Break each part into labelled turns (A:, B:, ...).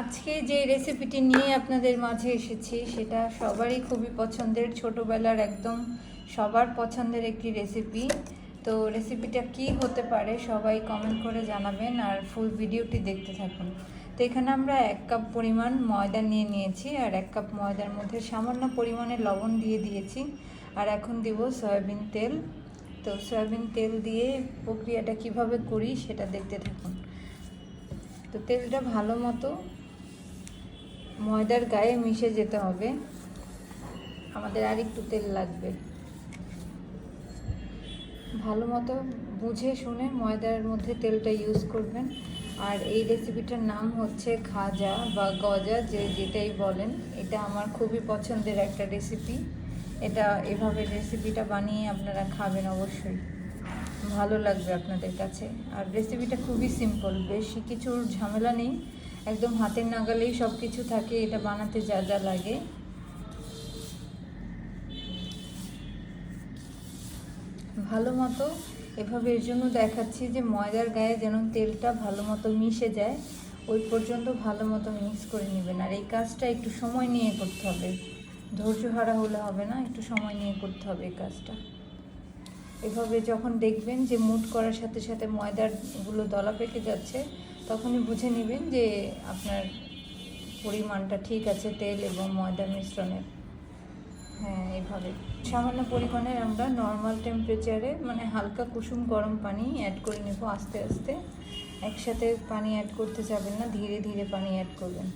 A: আজকে যে রেসিপিটি নিয়ে আপনাদের মাঝে এসেছি, সেটা সবারই খুবই পছন্দের। ছোটোবেলার একদম সবার পছন্দের একটি রেসিপি তো রেসিপিটা কি হতে পারে সবাই কমেন্ট করে জানাবেন আর ফুল ভিডিওটি দেখতে থাকুন। তো এখানে আমরা এক কাপ পরিমাণ ময়দা নিয়ে নিয়েছি আর এক কাপ ময়দার মধ্যে সামান্য পরিমাণে লবণ দিয়ে দিয়েছি। আর এখন দিব সয়াবিন তেল। তো সয়াবিন তেল দিয়ে প্রক্রিয়াটা কীভাবে করি সেটা দেখতে থাকুন। তো তেলটা ভালো মতো ময়দার গায়ে মিশে যেতে হবে। আমাদের আর একটু তেল লাগবে। ভালো মতো বুঝে শুনে ময়দার মধ্যে তেলটা ইউজ করবেন। আর এই রেসিপিটার নাম হচ্ছে খাজা বা গজা, যে যেটাই বলেন, এটা আমার খুবই পছন্দের একটা রেসিপি এটা এভাবে রেসিপিটা বানিয়ে আপনারা খাবেন অবশ্যই। ভালো লাগবে আপনাদের কাছে। আর রেসিপিটা খুবই সিম্পল বেশি কিছুর ঝামেলা নেই। একদম হাতের নাগালেই সব কিছু থাকে, এটা বানাতে যা যা লাগে। ভালো মতো এভাবে এর জন্য দেখাচ্ছি যে ময়দার গায়ে যেন তেলটা ভালো মতো মিশে যায়, ওই পর্যন্ত ভালো মতো মিক্স করে নেবেন। আর এই কাজটা একটু সময় নিয়ে করতে হবে। ধৈর্য হারা হলে হবে না, একটু সময় নিয়ে করতে হবে এই কাজটা। এভাবে যখন দেখবেন যে মুট করার সাথে সাথে ময়দারগুলো দলা পেকে যাচ্ছে, তখনই বুঝে নেবেন যে আপনার পরিমাণটা ঠিক আছে তেল এবং ময়দা মিশ্রণের। হ্যাঁ এইভাবে সামান্য পরিমাণে আমরা নর্মাল টেম্পারেচারে মানে হালকা কুসুম গরম পানি অ্যাড করে নেব আস্তে আস্তে। একসাথে পানি অ্যাড করতে যাবেন না, ধীরে ধীরে পানি অ্যাড করবেন।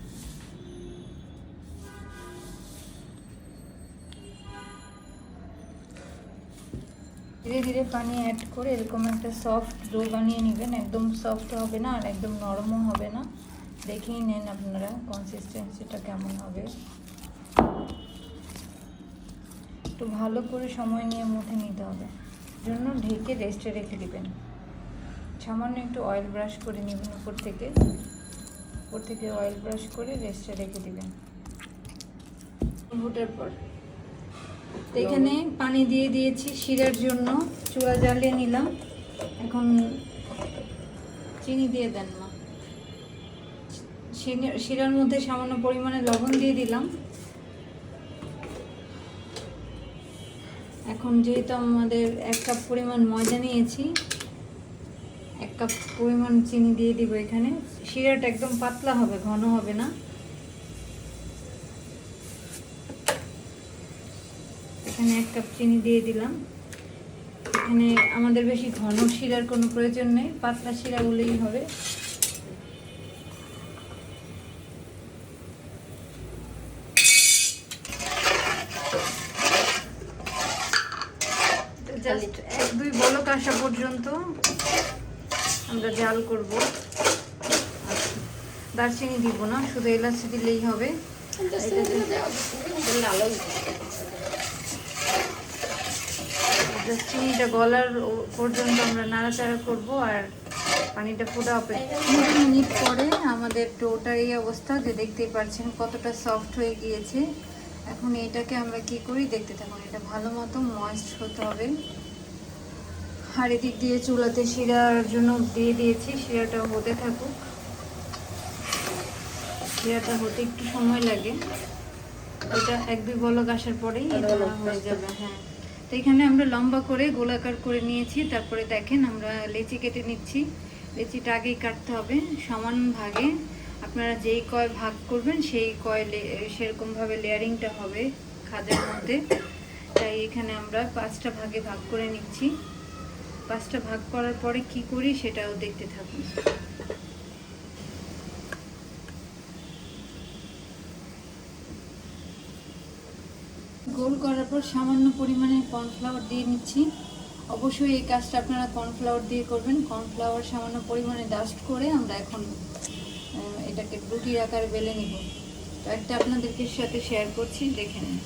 A: ধীরে ধীরে পানি অ্যাড করে এরকম একটা সফট ডো বানিয়ে নেবেন। একদম সফট হবে না আর একদম নরমও হবে না। দেখেই নেন আপনারা কনসিস্টেন্সিটা কেমন হবে। একটু ভালো করে সময় নিয়ে মুখে নিতে হবে। জন্য ঢেকে রেস্টে রেখে দিবেন। সামান্য একটু অয়েল ব্রাশ করে নেবেন উপর থেকে। উপর থেকে অয়েল ব্রাশ করে রেস্টে রেখে দিবেন। ভোটার পর। তো এখানে পানি দিয়ে দিয়েছি শিরার জন্য। চুলা জ্বালিয়ে নিলাম। এখন চিনি দিয়ে দেন মা। শিরার মধ্যে সামান্য পরিমাণে লবণ দিয়ে দিলাম। এখন যেহেতু আমাদের এক কাপ পরিমাণ ময়দা নিয়েছি, এক কাপ পরিমাণ চিনি দিয়ে দিব এখানে। শিরাটা একদম পাতলা হবে, ঘন হবে না। এখানে এক কাপ চিনি দিয়ে দিলাম। এখানে আমাদের বেশি ঘন শিরার কোনো প্রয়োজন নেই পাতলা শিরা হলেই হবে। জাস্ট এক দুই বলক আসা পর্যন্ত আমরা জাল করব। দারচিনি দিব না শুধু এলাচি দিলেই হবে। জাস্ট চিনিটা গলার পর্যন্ত আমরা নাড়াচাড়া করব আর পানিটা ফুটা অপেক্ষা মিনিট পরে আমাদের ডোটার এই অবস্থা যে দেখতেই পাচ্ছেন কতটা সফট হয়ে গিয়েছে। এখন এটাকে আমরা কি করি? দেখতে থাকুন, এটা ভালো মতো ময়েস্ট হতে হবে। আর এদিক দিয়ে চুলাতে শিরার জন্য দিয়ে দিয়েছি, শিরাটা হতে থাকুক। শিরাটা হতে একটু সময় লাগে। এটা এক দুই বলক আসার পরেই হয়ে যাবে হ্যাঁ। তো এখানে আমরা লম্বা করে গোলাকার করে নিয়েছি, তারপরে দেখেন আমরা লেচি কেটে নিচ্ছি। লেচিটা আগেই কাটতে হবে সমান ভাগে। আপনারা যেই কয় ভাগ করবেন সেই কয় সেরকমভাবে লেয়ারিংটা হবে খাদের মধ্যে। তাই এখানে আমরা পাঁচটা ভাগে ভাগ করে নিচ্ছি। পাঁচটা ভাগ করার পরে কি করি সেটাও দেখতে থাকুন। গোল করার পর সামান্য পরিমাণে কর্নফ্লাওয়ার দিয়ে নিচ্ছি। অবশ্যই এই কাজটা আপনারা কর্নফ্লাওয়ার দিয়ে করবেন। কর্নফ্লাওয়ার সামান্য পরিমাণে ডাস্ট করে আমরা এখন এটাকে রুটির আকারে বেলে নিব। তো একটা আপনাদেরকে সাথে শেয়ার করছি, দেখে নিন।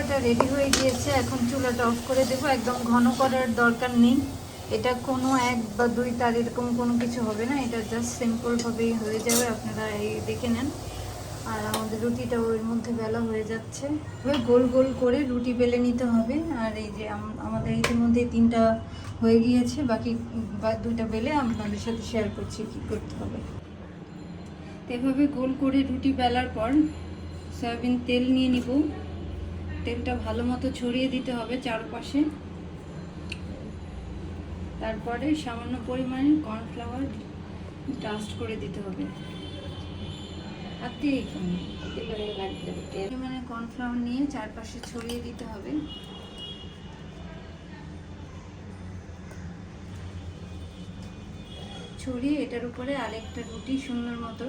A: এটা রেডি হয়ে গিয়েছে। এখন চুলাটা অফ করে দেবো। একদম ঘন করার দরকার নেই। এটা কোনো এক বা দুই তার এরকম কোনো কিছু হবে না। এটা জাস্ট সিম্পলভাবেই হয়ে যাবে। আপনারা এই দেখে নেন। আর আমাদের রুটিটা ওর মধ্যে বেলা হয়ে যাচ্ছে। এবার গোল গোল করে রুটি বেলে নিতে হবে। আর এই যে আম- আমাদের ইতিমধ্যে তিনটা হয়ে গিয়েছে। বাকি দুইটা বেলে আপনাদের সাথে শেয়ার করছি কি করতে হবে। এভাবে গোল করে রুটি বেলার পর সয়াবিন তেল নিয়ে নিব। তেলটা ভালো মতো ছড়িয়ে দিতে হবে চারপাশে। তারপরে সামান্য পরিমাণে কর্নফ্লাওয়ার ডাস্ট করে দিতে হবে। পরিমাণে কর্নফ্লাওয়ার নিয়ে চারপাশে ছড়িয়ে দিতে হবে। ছড়িয়ে এটার উপরে আরেকটা রুটি সুন্দর মতো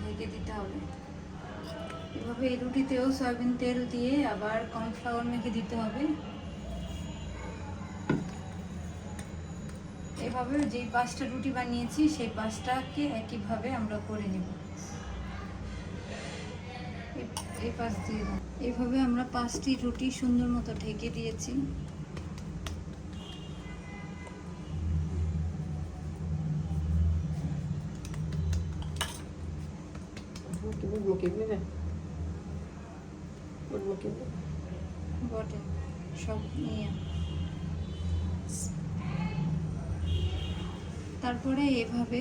A: ঢেকে দিতে হবে। এভাবে এই রুটিতেও সয়াবিন তেল দিয়ে আবার কর্নফ্লাওয়ার মেখে দিতে হবে। এভাবে যে পাঁচটা রুটি বানিয়েছি সেই পাঁচটাকে একইভাবে আমরা করে নেব। এই- পাশ দিয়ে। এইভাবে আমরা পাঁচটি রুটি সুন্দর মতো ঢেকে দিয়েছি। বটে সব নিয়ে। তারপরে এভাবে,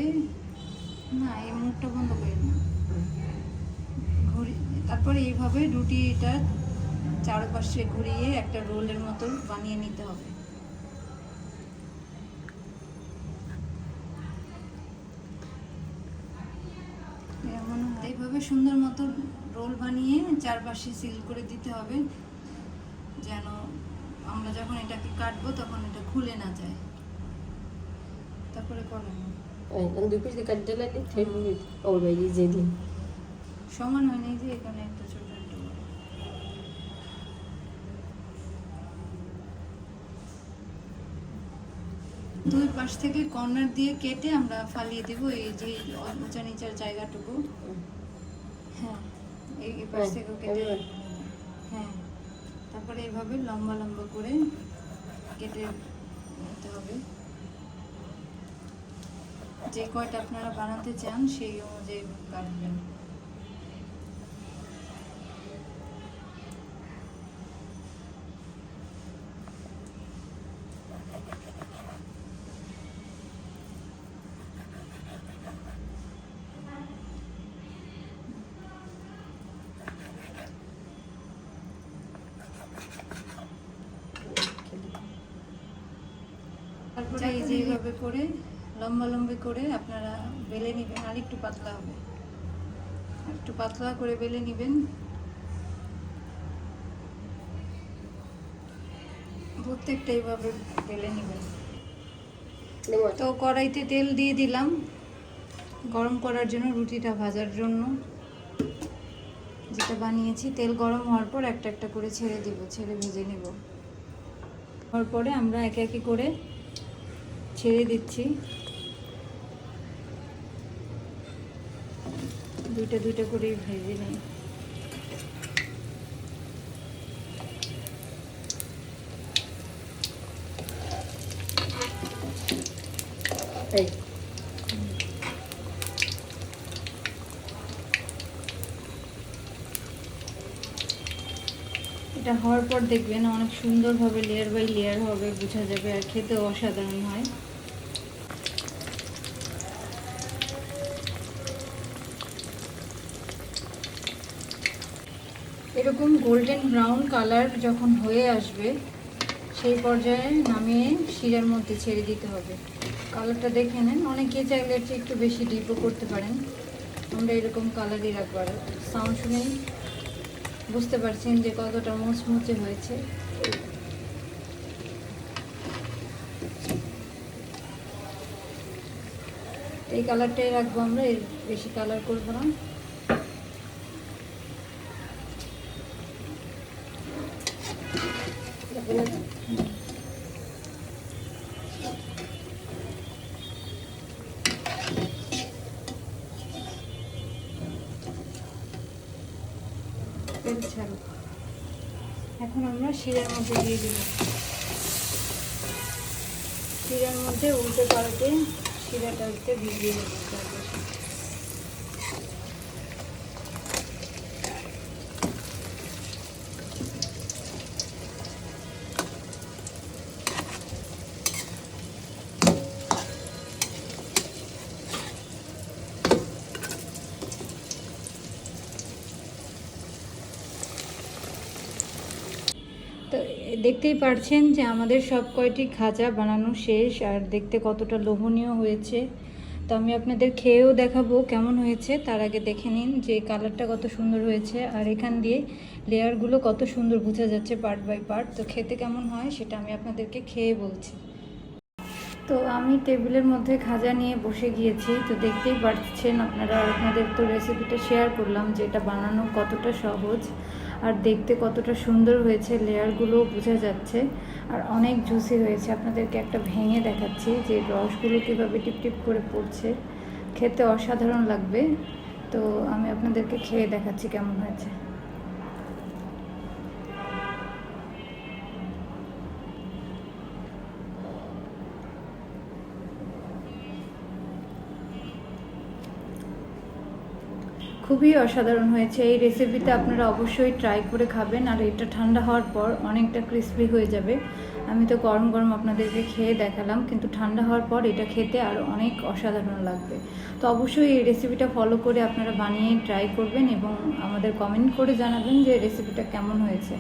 A: না, এই মুখটা বন্ধ করে না। ঘুরি, তারপরে এইভাবে রুটিটা চারপাশে ঘুরিয়ে একটা রোলের মতো বানিয়ে নিতে হবে। এমন এইভাবে সুন্দর মতো রোল বানিয়ে চারপাশে সিল করে দিতে হবে, যেন আমরা যখন এটাকে কাটবো তখন এটা খুলে না যায়। তারপরে করেন
B: Ay, ang dupis di kadala ni Terry. Oh, by Zedin.
A: সমান হয়নি যে এখানে একটা ছোট একটা দুই পাশ থেকে কর্নার দিয়ে কেটে আমরা ফালিয়ে দেব এই যে উঁচা নিচার জায়গাটুকু। হ্যাঁ এই পাশ
B: হ্যাঁ,
A: থেকেও কেটে। হ্যাঁ তারপরে এইভাবে লম্বা লম্বা করে কেটে নিতে হবে। যে কয়টা আপনারা বানাতে চান সেই অনুযায়ী কাটবেন। তারপরে এই যে এইভাবে করে লম্বা লম্বি করে আপনারা বেলে নেবেন আর একটু পাতলা হবে। একটু পাতলা করে বেলে নেবেন। প্রত্যেকটা এইভাবে বেলে নেবেন। তো কড়াইতে তেল দিয়ে দিলাম। গরম করার জন্য রুটিটা ভাজার জন্য। যেটা বানিয়েছি তেল গরম হওয়ার পর একটা একটা করে ছেড়ে দিব ছেড়ে ভেজে নেব। হওয়ার পরে আমরা একে একে করে ছেড়ে দিচ্ছি। দুইটা দুইটা করে ভেজে নিই. এটা হওয়ার পর দেখবেন অনেক সুন্দরভাবে লেয়ার বাই লেয়ার হবে বোঝা যাবে আর খেতেও অসাধারণ হয় এরকম গোল্ডেন ব্রাউন কালার যখন হয়ে আসবে, সেই পর্যায়ে নামিয়ে শিরার মধ্যে ছেড়ে দিতে হবে। কালারটা দেখে নেন। অনেকে চাইলে একটু বেশি ডিপও করতে পারেন। আমরা এরকম কালারই রাখব আর সাউন্ড শুনেই বুঝতে পারছেন যে কতটা মুচমুচে হয়েছে। এই কালারটাই রাখব আমরা, এর বেশি কালার করব না তেল ছাড়ুক এখন আমরা শিরার মধ্যে দিয়ে দিব। শিরার মধ্যে উল্টে পাল্টে শিরাটা উল্টে ভিজিয়ে দেবো চারপাশে। দেখতেই পারছেন যে আমাদের সব কয়টি খাজা বানানো শেষ আর দেখতে কতটা লোভনীয় হয়েছে। তো আমি আপনাদের খেয়েও দেখাবো কেমন হয়েছে। তার আগে দেখে নিন যে কালারটা কত সুন্দর হয়েছে আর এখান দিয়ে লেয়ারগুলো কত সুন্দর বোঝা যাচ্ছে পার্ট বাই পার্ট। তো খেতে কেমন হয় সেটা আমি আপনাদেরকে খেয়ে বলছি। তো আমি টেবিলের মধ্যে খাজা নিয়ে বসে গিয়েছি। তো দেখতেই পাচ্ছেন আপনারা, আপনাদের তো রেসিপিটা শেয়ার করলাম যে এটা বানানো কতটা সহজ। আর দেখতে কতটা সুন্দর হয়েছে লেয়ারগুলোও বোঝা যাচ্ছে। আর অনেক জুসি হয়েছে। আপনাদেরকে একটা ভেঙে দেখাচ্ছি যে রসগুলো কীভাবে টিপ টিপ করে পড়ছে। খেতে অসাধারণ লাগবে। তো আমি আপনাদেরকে খেয়ে দেখাচ্ছি কেমন হয়েছে। খুবই অসাধারণ হয়েছে। এই রেসিপিটা আপনারা অবশ্যই ট্রাই করে খাবেন আর এটা ঠান্ডা হওয়ার পর অনেকটা ক্রিস্পি হয়ে যাবে। আমি তো গরম গরম আপনাদেরকে খেয়ে দেখালাম, কিন্তু ঠান্ডা হওয়ার পর এটা খেতে আরও অনেক অসাধারণ লাগবে। তো অবশ্যই এই রেসিপিটা ফলো করে আপনারা বানিয়ে ট্রাই করবেন এবং আমাদের কমেন্ট করে জানাবেন যে রেসিপিটা কেমন হয়েছে।